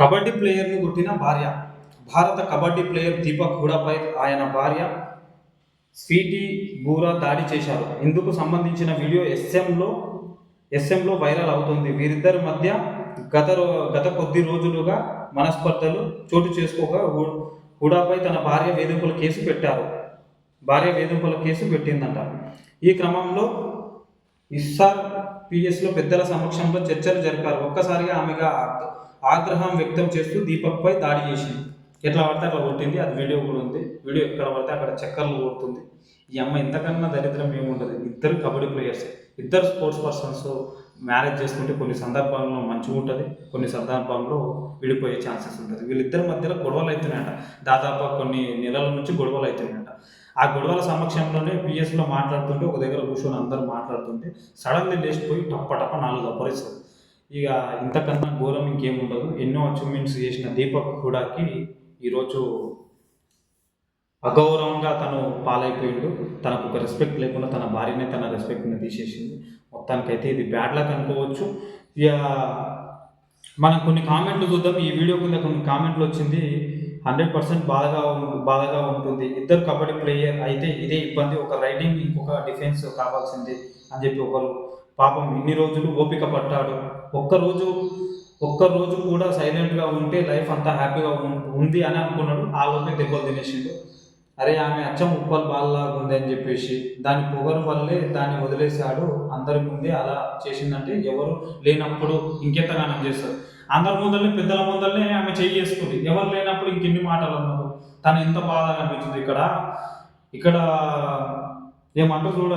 కబడ్డీ ప్లేయర్ను కొట్టిన భార్య. భారత కబడ్డీ ప్లేయర్ దీపక్ హుడాపై ఆయన భార్య స్వీటీ బూరా దాడి చేశారు. ఇందుకు సంబంధించిన వీడియో ఎస్ఎంలో ఎస్ఎంలో వైరల్ అవుతుంది. వీరిద్దరి మధ్య గత రో- గత కొద్ది రోజులుగా మనస్పర్ధలు చోటు చేసుకోగా హుడాపై తన భార్య వేధింపుల కేసు పెట్టారు. భార్య వేధింపుల కేసు పెట్టిందంట. ఈ క్రమంలో ఇస్సార్ పిఎస్లో పెద్దల సమక్షంలో చర్చలు జరిపారు. ఒక్కసారిగా ఆమెగా ఆగ్రహం వ్యక్తం చేస్తూ దీపక్పై దాడి చేసింది. ఎట్లా పడితే అట్లా కొట్టింది. అది వీడియో కూడా ఉంది. వీడియో ఎక్కడ పడితే అక్కడ చక్కర్లు కొడుతుంది. ఈ అమ్మ ఇంతకన్నా దరిద్రం ఏముండదు. ఇద్దరు కబడ్డీ ప్లేయర్స్ ఇద్దరు స్పోర్ట్స్ పర్సన్స్ మ్యారేజ్ చేసుకుంటే కొన్ని సందర్భాల్లో మంచిగా ఉంటుంది. కొన్ని సందర్భాల్లో విడిపోయే ఛాన్సెస్ ఉంటుంది. వీళ్ళిద్దరి మధ్యలో గొడవలు అవుతున్నాయట దాదాపు కొన్ని నెలల నుంచి గొడవలు అవుతున్నాయట ఆ గొడవల సమక్షంలోనే పిఎస్లో మాట్లాడుతుంటే ఒక దగ్గర కూర్చొని అందరూ మాట్లాడుతుంటే సడన్లీ లేచిపోయి టప్ప టప్ప నాలుగు అపరిస్తారు ఇక ఇంతకన్నా ఘోరం ఇంకేముండదు ఎన్నో అచీవ్మెంట్స్ చేసిన దీపక్ కూడాకి ఈరోజు అగౌరవంగా తను పాలైపోయిండు. తనకు ఒక రెస్పెక్ట్ లేకుండా తన భార్యనే తన రెస్పెక్ట్ని తీసేసింది. మొత్తానికైతే ఇది బ్యాడ్ లక్ అనుకోవచ్చు. ఇక మనం కొన్ని కామెంట్లు చూద్దాం. ఈ వీడియో కింద కొన్ని కామెంట్లు వచ్చింది. హండ్రెడ్ పర్సెంట్ బాధగా బాధగా ఉంటుంది. ఇద్దరు కబడ్డీ ప్లేయర్ అయితే ఇదే ఇబ్బంది. ఒక రైడింగ్ ఇంకొక డిఫెన్స్ కావాల్సింది అని చెప్పి ఒకరు పాపం ఇన్ని రోజులు ఓపిక పట్టాడు ఒక్కరోజు ఒక్కరోజు కూడా సైలెంట్గా ఉంటే లైఫ్ అంతా హ్యాపీగా ఉంది అని అనుకున్నాడు. ఆ లోపే దెబ్బలు తినేసిండు. అరే ఆమె అచ్చం ఉప్పల్ బాల్లాగా ఉంది అని చెప్పేసి దాని పొగరు వల్లే దాన్ని వదిలేశాడు. అందరి ముందే అలా చేసిందంటే ఎవరు లేనప్పుడు ఇంకెంతగానం చేస్తారు? అందరి ముందరనే పెద్దల ముందరనే ఆమె చేయి చేసుకుంది ఎవరు లేనప్పుడు ఇంకెన్ని మాటలు అన్నారు తను ఎంత బాధగా అనిపించింది ఇక్కడ? ఇక్కడ ఏమంటారు చూడ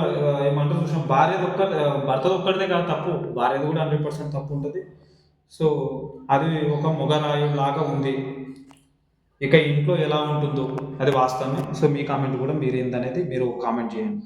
ఏమంటారు చూసాం భార్యది ఒక్క భర్తది ఒక్కడిదే కాదు తప్పు. భార్యది కూడా హండ్రెడ్ పర్సెంట్ తప్పు ఉంటుంది. సో అది ఒక మొగరాయి లాగా ఉంది. ఇక ఇంట్లో ఎలా ఉంటుందో అది వాస్తవమే. సో మీ కామెంట్ కూడా మీరు ఏంటనేది మీరు కామెంట్ చేయండి.